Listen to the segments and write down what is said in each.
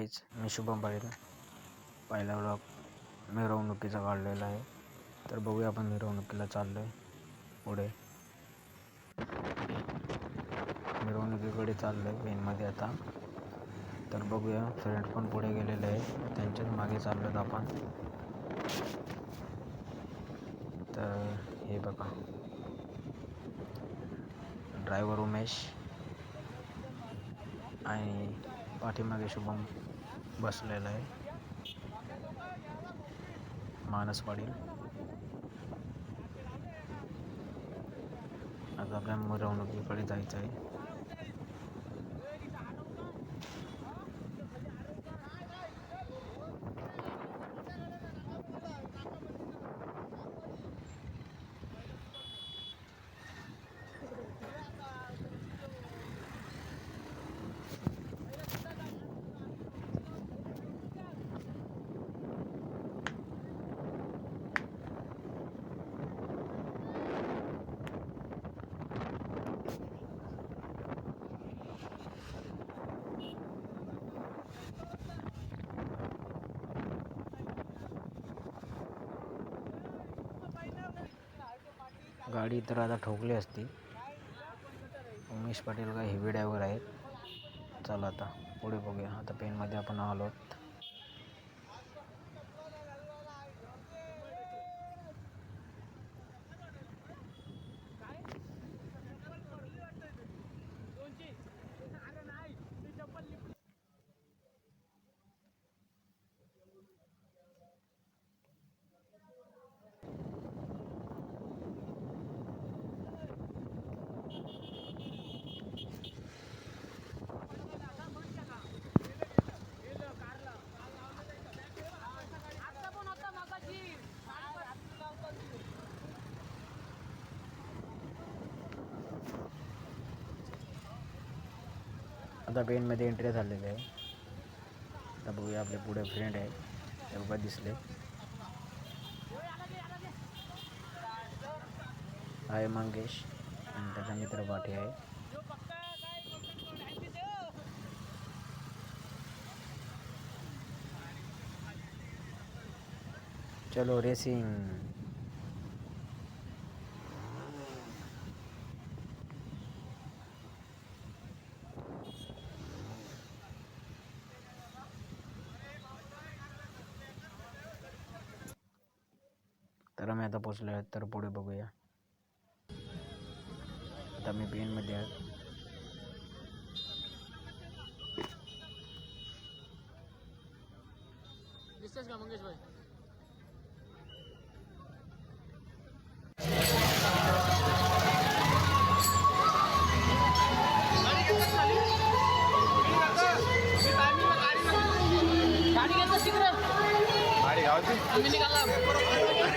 गाईच मी शुभम पाटील पहिला ब्लॉग मिरवणुकीचा काढलेला आहे. तर बघूया आपण मिरवणुकीला चाललो आहे पुढे. मिरवणुकीकडे चाललो आहे वेनमध्ये आता. तर बघूया फ्रेंड पण पुढे गेलेले आहे त्यांच्याच मागे चाललो आहेत आपण. तर हे बघा. ड्रायव्हर उमेश आणि पाठीमागे शुभम. बसलेला आहे. मानस आता आपल्या मिरवणुकीकडे जायचं आहे. गाडी तर आता ठोकली असती. उमेश पाटील काय हेवी ड्रायव्हर आहेत. चला आता पुढे बघूया. आता पेनमध्ये आपण आलो आता पेनमध्ये एंट्री झालेली आहे. आता बघूया आपले पुढे फ्रेंड आहे ते दिसले. आहे मंगेश. मित्र पाठी आहे. चलो रेसिंग तर आम्ही आता पोचलो आहे तर पुढे बघूया. आता मी पेनमध्ये आहे दिसतेस का मंगेश भाई? गाडी गावची आम्ही निघाला.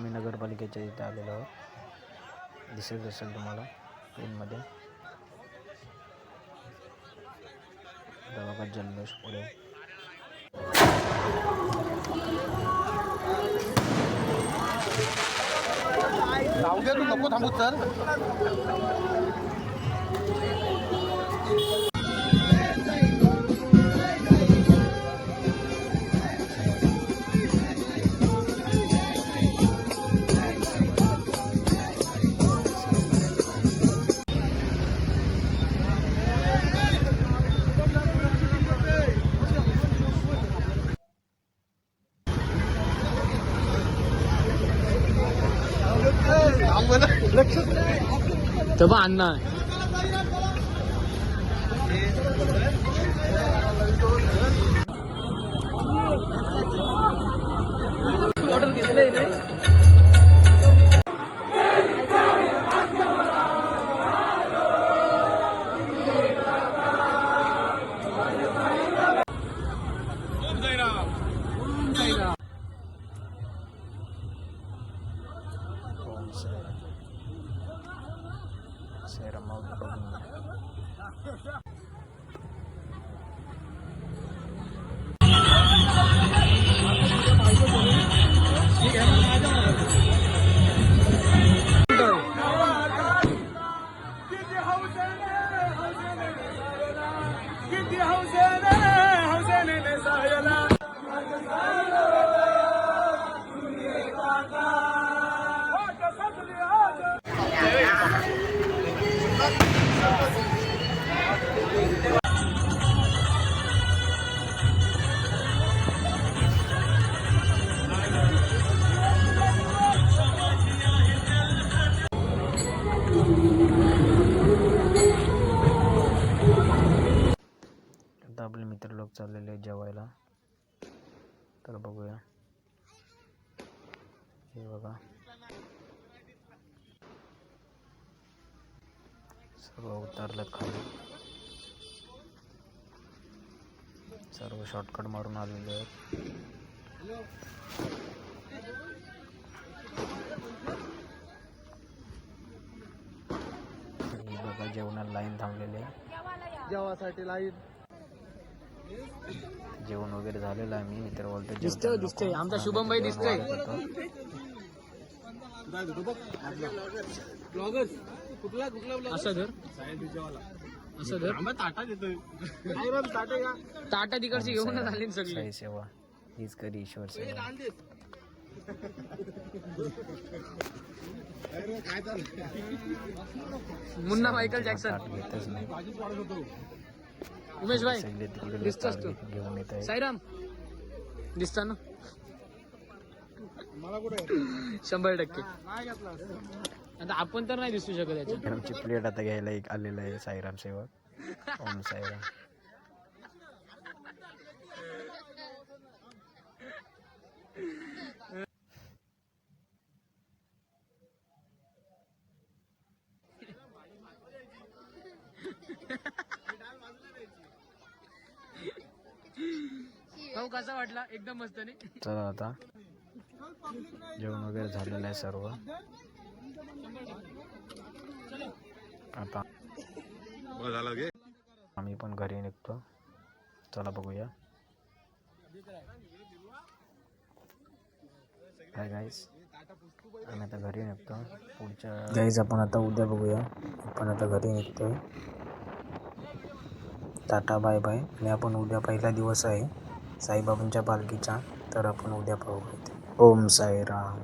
आम्ही नगरपालिकेच्या इथे आलेलो आहोत. दिसत असेल तुम्हाला ट्रेनमध्ये आता बघा जल्लोष पुढे. जाऊ तू नको थांबू तर लक्ष तर बा अण्णा ऑर्डर घेतलंय घ्या. आता लोक चाललेले आहेत जेवायला. तर बघूया. हे बघा. सर्व उतरलं खाली. सर्व शॉर्टकट मारून आलेले आहेत. बघा जेवणाला लाईन थांबलेली आहे. जेवासाठी लाईन जेवण वगैरे झालेलं आहे मी मित्र बोलतो दिसतोय दिसतोय. आमचा शुभम भाई दिसतोय. असं धर असं धर ताटा तिकडची घेऊनच आली ना सगळी. सेवा. हीच करी ईश्वर सेवा. Munna Michael Jackson. घेतच नाही उमेश भाई सगळे तिकडे लोक दिसतोस तू. घेऊन येत साईराम दिसता ना. शंभर टक्के. आता आपण तर नाही दिसू शकत याच्यात. आमची प्लेट आता घ्यायला एक आलेलं आहे साईराम सेवक. ओम साईराम. कसा वाटला एकदम मस्त नाही चला आता. जेवण वगैरे झालेलं आहे सर्व. आता आम्ही पण घरी निघतो. चला बघूया. काय गाईस आम्ही आता घरी निघतो. पुढच्या गाईज आपण आता उद्या बघूया. आपण आता घरी निघतोय. टाटा बाय बाय. आणि आपण उद्या पहिला दिवस आहे. साईबाबांच्या पालखीचा तर आपण उद्या पाहू ओम साईराम.